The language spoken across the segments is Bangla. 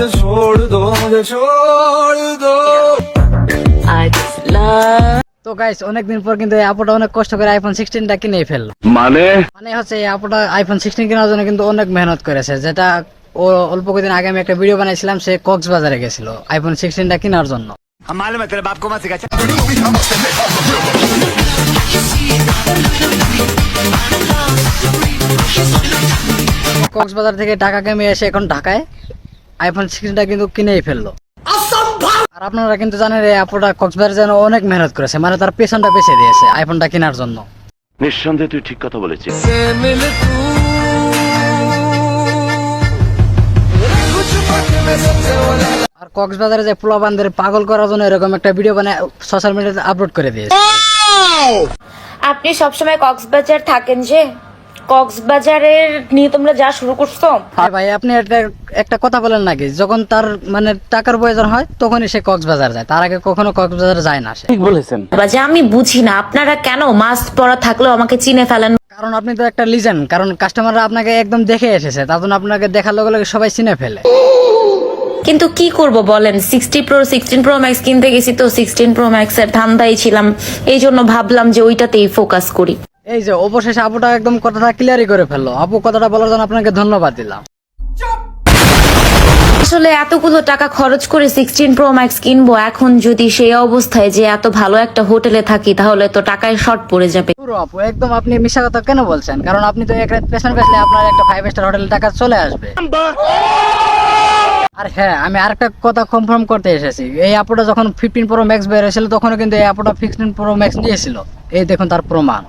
मुझे छोड़ दो मुझे छोड़ दो I just love তো গাইস অনেকদিন পর কিন্তু এই আপুটা অনেক কষ্ট করে আইফোন সিক্সটিনটা কিনে ফেললো মানে মানে হচ্ছে এই আপুটা আইফোন সিক্সটিন কেনার জন্য কিন্তু অনেক মেহনত করেছে যেটা ও অল্প কদিন আগে আমি একটা ভিডিও বানাইছিলাম সে কক্সবাজারে গেছিল আইফোন সিক্সটিনটা কেনার জন্য हम मालूम है तेरे बाप को मत सिखा কক্সবাজার থেকে টাকা কামিয়ে এসে এখন ঢাকায় আইফোন স্ক্রিনটা কিন্তু কিনেই ফেলল। আর আপনারা কিন্তু জানেন এই আপুটা কক্সবাজার যেন অনেক মেহনত করেছে মানে তার পেছনটা বেছে দিয়েছে আইফোনটা কেনার জন্য। নিঃসন্দেহে তুই ঠিক কথা বলেছিস। আর কক্সবাজারে যে পোলাবানদের পাগল করার জন্য এরকম একটা ভিডিও বানায় সোশ্যাল মিডিয়াতে আপলোড করে দিয়েছে। আপনি সবসময় কক্সবাজার থাকেন যে? কক্সবাজারের নিয়ে তোমরা যা শুরু করছ? আর ভাই আপনি একটা একটা কথা বলেন নাকি যখন তার মানে টাকার প্রয়োজন হয় তখনই সে কক্সবাজার যায়। তার আগে কখনো কক্সবাজার যায় না সে। বাজে আমি বুঝি না। আপনারা কেন মাস্ক পরা থাকলেও আমাকে চিনে ফেলেন? কারণ আপনি তো একটা লিজেন্ড কারণ কাস্টমাররা আপনাকে একদম দেখে এসেছে। তার জন্য আপনাকে দেখার লগে লগে সবাই চিনে ফেলে। কিন্তু কি করব বলেন? Sixty pro sixteen pro max কিনতে গেছি তো সিক্সটিন প্রো ম্যাক্স এর ধান্দাই ছিলাম। এই জন্য ভাবলাম যে ওইটাতেই ফোকাস করি। এই যে অবশেষে আপুটা একদম কথাটা ক্লিয়ারই করে ফেলল। আপু কথাটা বলার জন্য আপনাকে ধন্যবাদ দিলাম। আসলে এতগুলো টাকা খরচ করে সিক্সটিন প্রো ম্যাক্স কিনবো এখন যদি সেই অবস্থায় যে এত ভালো একটা হোটেলে থাকি তাহলে তো টাকায় শর্ট পড়ে যাবে। পুরো আপু একদম আপনি মিশা কথা কেন বলছেন? কারণ আপনি তো এক রাত পেছন আপনার একটা ফাইভ স্টার হোটেল টাকা চলে আসবে। আর হ্যাঁ আমি আরেকটা কথা কনফার্ম করতে এসেছি। এই অ্যাপটা যখন ফিফটিন প্রো ম্যাক্স বের হয়েছিল, তখনও কিন্তু এই অ্যাপটা ফিফটিন প্রো ম্যাক্স নিয়েছিল। এই দেখুন তার প্রমাণ।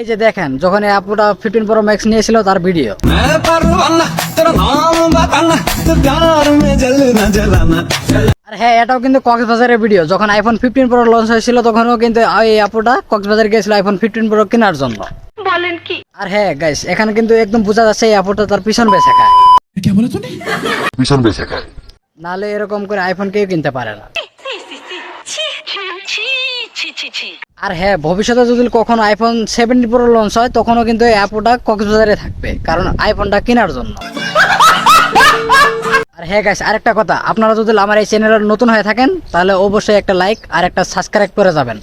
এই যে দেখেন, যখন এই অ্যাপটা ফিফটিন প্রো ম্যাক্স নিয়েছিল তার ভিডিও আর হ্যাঁ এটাও কিন্তু কক্সবাজারের ভিডিও যখন আইফোন ফিফটিন প্রো লঞ্চ হয়েছিল, তখনও কিন্তু এই অ্যাপটা কক্সবাজার গিয়েছিল আইফোন ফিফটিন প্রো কেনার জন্য। বলেন কি? আর হ্যাঁ গাইস এখানে কিন্তু একদম বোঝা যাচ্ছে এই আপুটা তার পিছন বেছে খায়। ভীষণ বেঁচে খায়। নাহলে এরকম করে আইফোন কেউ কিনতে পারে না। আর হ্যাঁ ভবিষ্যতে যদি কখনো আইফোন সেভেন্টি প্রো লঞ্চ হয় তখনও কিন্তু এই অ্যাপটা কক্সবাজারে থাকবে কারণ আইফোনটা কেনার জন্য। আর হ্যাঁ গাইস আরেকটা কথা আপনারা যদি আমার এই চ্যানেলের নতুন হয়ে থাকেন তাহলে অবশ্যই একটা লাইক আর একটা সাবস্ক্রাইব করে যাবেন।